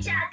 Tchau,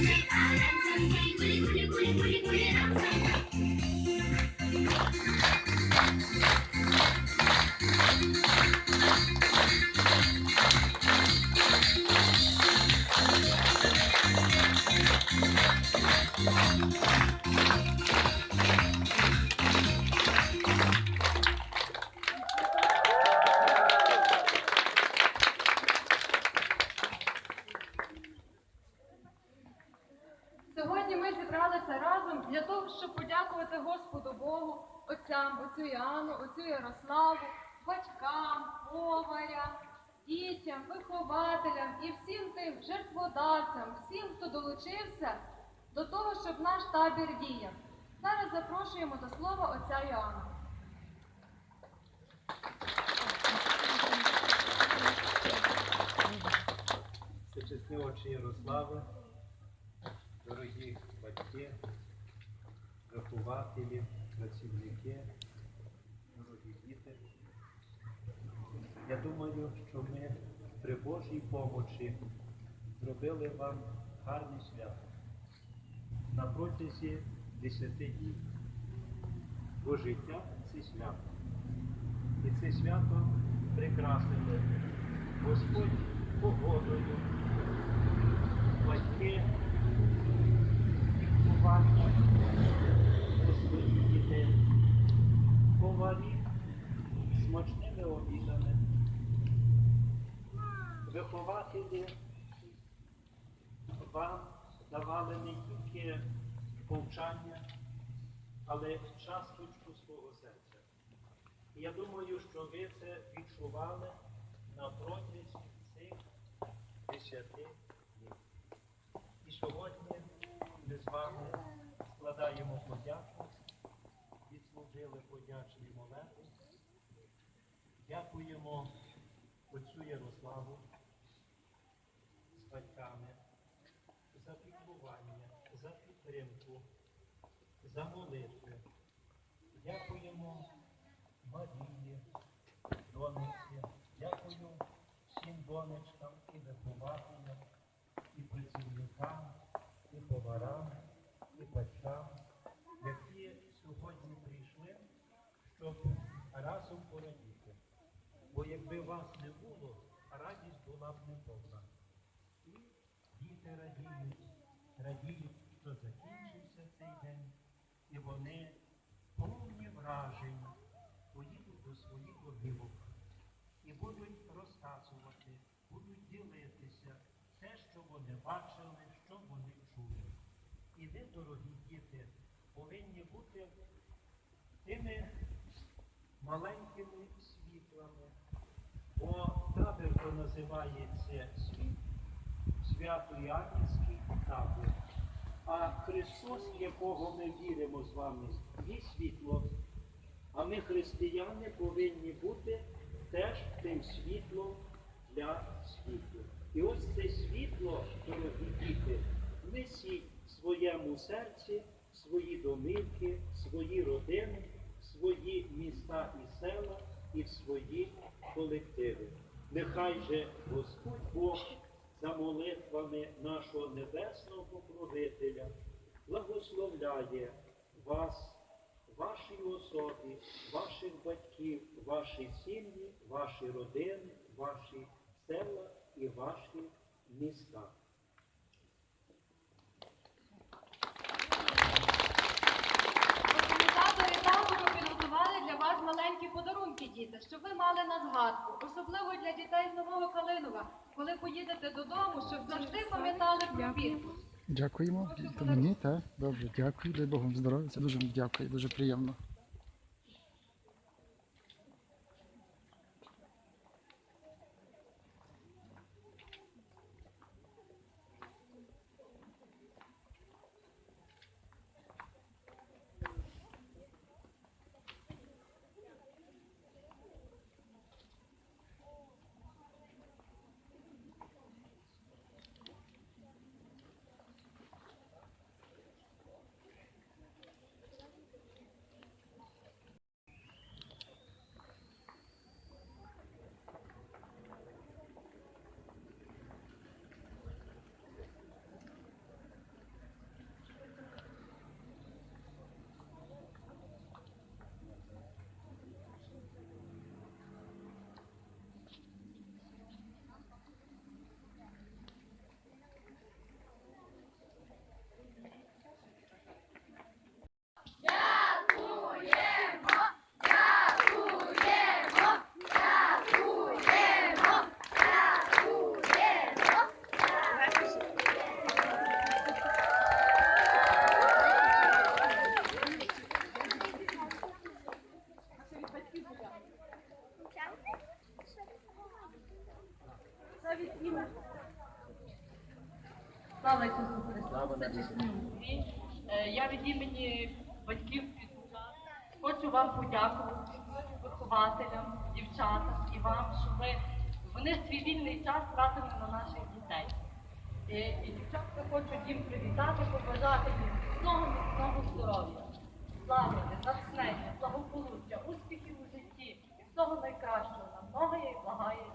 Сьогодні того, щоб подякувати Господу Богу, отцям, отцю Іоанну, отцю Ярославу, батькам, поварям, дітям, вихователям і всім тим жертводавцям, всім, хто долучився до того, щоб наш табір діяв. Зараз запрошуємо до слова отця Іоанна. Всечесні очі Ярослави, дорогі батьки, вихователі, працівники, дорогі діти. Я думаю, що ми при Божій помочі зробили вам гарне свято на протязі 10 днів. Бо життя це свято. І це свято прикрасили Господь погодою, батьки, виховання до своїх дітей, поварі смачними вихователі вам давали не тільки повчання, але часточку свого серця. І я думаю, що ви це відчували на протязі цих десяти днів. І сьогодні ми з вами складаємо подяку, відслужили подячні молитви. Дякуємо отцю Ярославу з батьками за піклування, за підтримку, за молитви. Дякуємо Марії, донечці. Дякую всім донечкам і вихователям, і працівникам, і поварам, і батькам, які сьогодні прийшли, щоб разом порадіти. Бо якби вас не було, радість була б неповна. І діти радіють, радіють, що закінчився цей день, і вони повні вражень поїдуть до своїх домівок і будуть розказувати, будуть ділитися те, що вони бачили, що вони чули. І ви, дорогі діти, повинні бути тими маленькими світлами. Бо табір то називається світ, свято-Янівський табір. А Христос, якого ми віримо з вами, є світло. А ми, християни, повинні бути теж тим світлом для світу. І ось це світло, дорогі діти, несіть в своєму серці свої домівки, свої родини, свої міста і села і в свої колективи. Нехай же Господь Бог за молитвами нашого небесного покровителя благословляє вас, вашій особі, ваших батьків, ваші сім'ї, ваші родини, ваші села і ваші міста. Діти, щоб ви мали на згадку, особливо для дітей з Нового Калинова, коли поїдете додому, щоб завжди пам'ятали про квітку. Дякуємо. Мені, так? Добре, дякую. Дай Богом здоров'я. Це дуже дякую, дуже приємно. Слава Ісусу Христу! Е, Я від імені батьків. Хочу вам подякувати вихователям, дівчатам і вам, що ви вони свій вільний час тратили на наших дітей. І, і дівчатка хочуть їм привітати, побажати їм міцного, міцного здоров'я, слави, натхнення, благополуччя, успіхів у житті і всього найкращого нам многоє і благає.